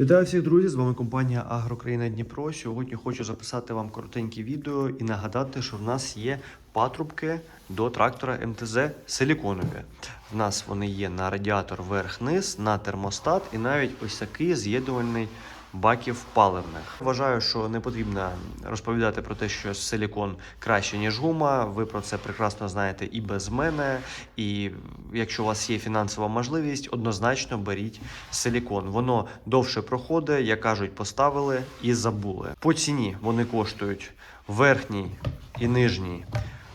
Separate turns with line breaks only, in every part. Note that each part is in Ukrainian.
Вітаю всіх друзі! З вами компанія Агрокраїна Дніпро. Сьогодні хочу записати вам коротеньке відео і нагадати, що в нас є патрубки до трактора МТЗ силіконові. В нас вони є на радіатор верх-низ, на термостат і навіть ось такий з'єднувальний баків паливних. Вважаю, що не потрібно розповідати про те, що силікон краще ніж гума. Ви про це прекрасно знаєте і без мене. І якщо у вас є фінансова можливість, однозначно беріть силікон. Воно довше проходить, як кажуть, поставили і забули. По ціні вони коштують верхній і нижній.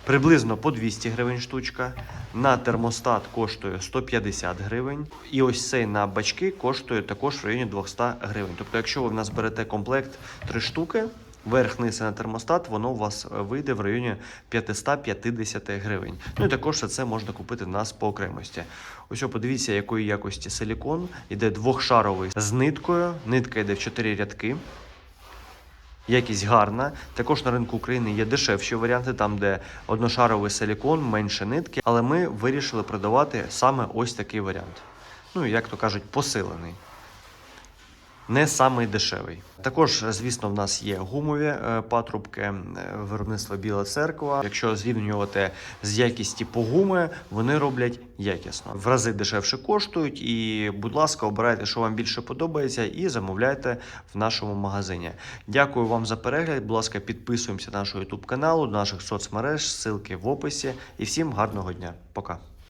Приблизно по 200 гривень штучка. На термостат коштує 150 гривень. І ось цей на бачки коштує також в районі 200 гривень. Тобто, якщо ви в нас берете комплект 3 штуки, верх низ на термостат, воно у вас вийде в районі 550 гривень. Ну і також це можна купити в нас по окремості. Ось подивіться, якої якості силікон. Іде двохшаровий з ниткою. Нитка йде в 4 рядки. Якість гарна. Також на ринку України є дешевші варіанти, там де одношаровий силікон, менше нитки. Але ми вирішили продавати саме ось такий варіант. Ну, як то кажуть, посилений. Не самий дешевий. Також, звісно, в нас є гумові е, патрубки е, виробництва Біла церква. Якщо зрівнювати з якісті по гуми, вони роблять якісно. В рази дешевше коштують. І, будь ласка, обирайте, що вам більше подобається, і замовляйте в нашому магазині. Дякую вам за перегляд. Будь ласка, підписуємося на наш YouTube каналу, до наших соцмереж, ссылки в описі. І всім гарного дня. Пока.